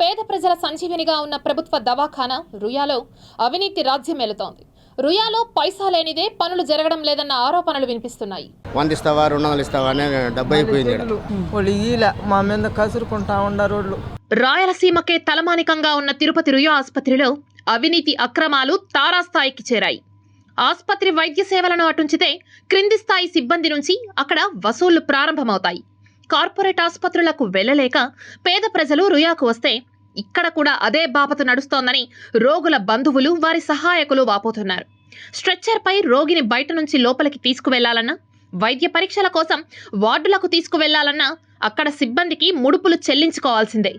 పేద ప్రజల సంజీవినిగా ఉన్న ప్రభుత్వ దవాఖానా రుయాలో అవినీతి రాజ్యమేలుతోంది రుయాలో పైసా లేనిదే పనులు జరగడం లేదన్న ఆరోపణలు వినిపిస్తున్నాయి. వంద ఇస్తావా రెండు వందలు ఇస్తావా అనే డబ్బు అయిపోయింది ఈడ. వాళ్ళు ఈల మా మీద కసురుకుంటా ఉండారు వాళ్ళు. రాయలసీమకే తలమానికంగా ఉన్న తిరుపతి రుయా ఆసుపత్రిలో అవినీతి అక్రమాలు తారాస్థాయికి చేరాయి. ఆసుపత్రి వైద్య సేవలను అటుంచితే క్రింది స్థాయి సిబ్బంది నుంచి అక్కడ వసూళ్ళు ప్రారంభమవుతాయి. కార్పొరేట్ ఆసుపత్రులకు వెళ్ళలేక పేద ప్రజలు రుయాకు వస్తే ఇక్కడ కూడా అదే బాపతు నడుస్తోందని రోగుల బంధువులు వారి సహాయకులు వాపోతున్నారు. స్ట్రెచ్చర్పై రోగిని బయట నుంచి లోపలికి తీసుకువెళ్ళాలన్నా వైద్య పరీక్షల కోసం వార్డులకు తీసుకువెళ్ళాలన్నా అక్కడ సిబ్బందికి ముడుపులు చెల్లించుకోవాల్సిందే.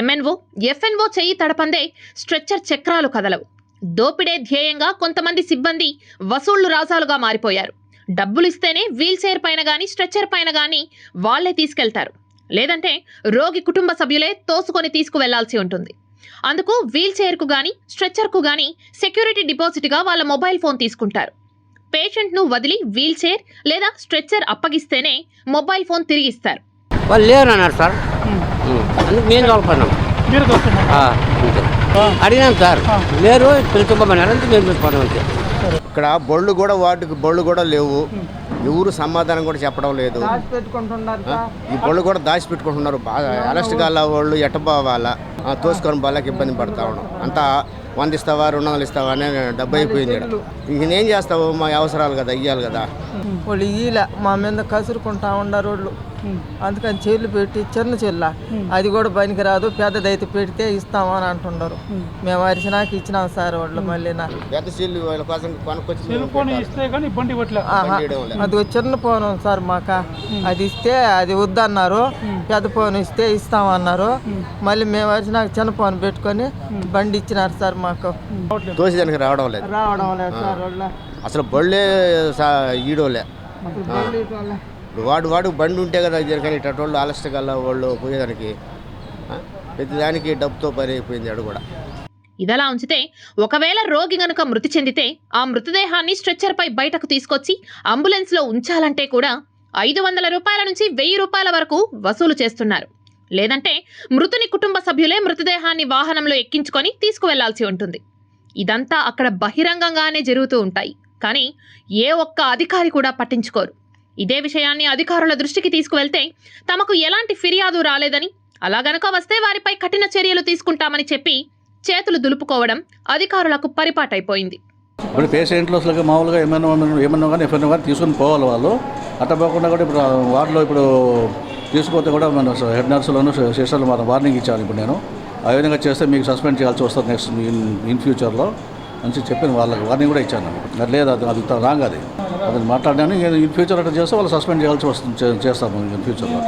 ఎంఎన్ఓ ఎఫ్ఎన్ఓ చెయ్యి తడపందే స్ట్రెచ్చర్ చక్రాలు కదలవు. దోపిడే ధ్యేయంగా కొంతమంది సిబ్బంది వసూళ్ళు రాజాలుగా మారిపోయారు. డబ్బులు ఇస్తేనే వీల్ చైర్ పైన గాని స్ట్రెచ్చర్ పైన గాని వాళ్ళే తీసుకెళ్తారు. లేదంటే రోగి కుటుంబ సభ్యులే తోసుకొని తీసుకువెళ్ళాల్సి ఉంటుంది. అందుకు వీల్ చైర్కు గాని స్ట్రెచ్చర్కు గాని సెక్యూరిటీ డిపాజిట్గా వాళ్ళ మొబైల్ ఫోన్ తీసుకుంటారు. పేషెంట్ను వదిలి వీల్ చైర్ లేదా స్ట్రెచ్చర్ అప్పగిస్తేనే మొబైల్ ఫోన్ తిరిగిస్తారు వాళ్ళు లేరు అన్నారు సార్ మేము అడిగినాం సార్. లేరు పిలుచుకోమన్నారు అంతే మేము పిలుచుకున్నాం అంతే. ఇక్కడ బళ్ళు కూడా వాటికి బళ్ళు కూడా లేవు. ఎవరు సమాధానం కూడా చెప్పడం లేదు? ఈ బళ్ళు కూడా దాచి పెట్టుకుంటున్నారు. బాగా అరెస్ట్ కాల వాళ్ళు ఎట్ట పోవాలా? ఆ, తోసుకొని వాళ్ళకి ఇబ్బంది పడతా ఉన్నాం. అంతా వంద ఇస్తావా రెండు వందలు ఇస్తావా అనే డబ్బు అయిపోయింది. ఇంక నేం చేస్తావు? మా అవసరాలు కదా ఇయ్యాలి కదా. వాళ్ళు ఈల మా మీద కసురుకుంటా ఉండారు వాళ్ళు. అందుకని చెల్లు పెట్టి చిన్న చెల్ల అది కూడా పనికి రాదు పెద్దదైతే పెడితే ఇస్తామని అంటున్నారు మేము. అరిచినాక ఇచ్చినాం సార్ వాళ్ళు మళ్ళీ. అది చిన్న ఫోన్ ఉంది సార్ మాక. అది ఇస్తే అది వద్దన్నారు. పెద్ద ఫోన్ ఇస్తే ఇస్తామన్నారు. మళ్ళీ మేము వచ్చినాక చిన్న ఫోన్ పెట్టుకొని బండి ఇచ్చినారు సార్ మాకు. తోసేదానికి రావడం లేదు. రావడం లేదు సార్ వాళ్ళు. అసలు బళ్ళే ఈడోలే. ఇప్పుడు వాడు వాడు బండి ఉంటే కదా ఇది కానీ ఇటువంటి ఆలస్య కల్లా వాళ్ళు పోయేదానికి ప్రతిదానికి డబ్బుతో పని అయిపోయింది అడు కూడా. ఇదలా ఉంచితే ఒకవేళ రోగి గనుక మృతి చెందితే ఆ మృతదేహాన్ని స్ట్రెచ్చర్పై బయటకు తీసుకొచ్చి అంబులెన్స్లో ఉంచాలంటే కూడా ఐదు వందల రూపాయల నుంచి వెయ్యి రూపాయల వరకు వసూలు చేస్తున్నారు. లేదంటే మృతుని కుటుంబ సభ్యులే మృతదేహాన్ని వాహనంలో ఎక్కించుకొని తీసుకువెళ్ళాల్సి ఉంటుంది. ఇదంతా అక్కడ బహిరంగంగానే జరుగుతూ ఉంటాయి. కానీ ఏ ఒక్క అధికారి కూడా పట్టించుకోరు. ఇదే విషయాన్ని అధికారుల దృష్టికి తీసుకువెళ్తే తమకు ఎలాంటి ఫిర్యాదు రాలేదని అలా గనక వస్తే వారిపై కఠిన చర్యలు తీసుకుంటామని చెప్పి చేతులు దులుపుకోవడం అధికారులకు పరిపాటైపోయింది. ఇప్పుడు పేషెంట్లు అసలు మామూలుగా ఏమైనా ఏమన్నా కానీ ఎఫ్ఐఆర్ కానీ తీసుకుని పోవాలి వాళ్ళు. అట్లా పోకుండా కూడా ఇప్పుడు వార్డులో ఇప్పుడు తీసుకుపోతే కూడా మన హెడ్ నర్సులను సిస్టర్లు వార్నింగ్ ఇచ్చాను ఇప్పుడు నేను. ఆ విధంగా చేస్తే మీకు సస్పెండ్ చేయాల్సి వస్తుంది నెక్స్ట్ ఇన్ ఇన్ ఫ్యూచర్లో అని చెప్పి వాళ్ళకి వార్నింగ్ కూడా ఇచ్చాను మరి లేదు అది అది రాంగ్ అది. అది మాట్లాడినాను ఇన్ ఫ్యూచర్ అట్లా చేస్తే వాళ్ళు సస్పెండ్ చేయాల్సి వస్తుంది చేస్తాము ఇన్ ఫ్యూచర్లో.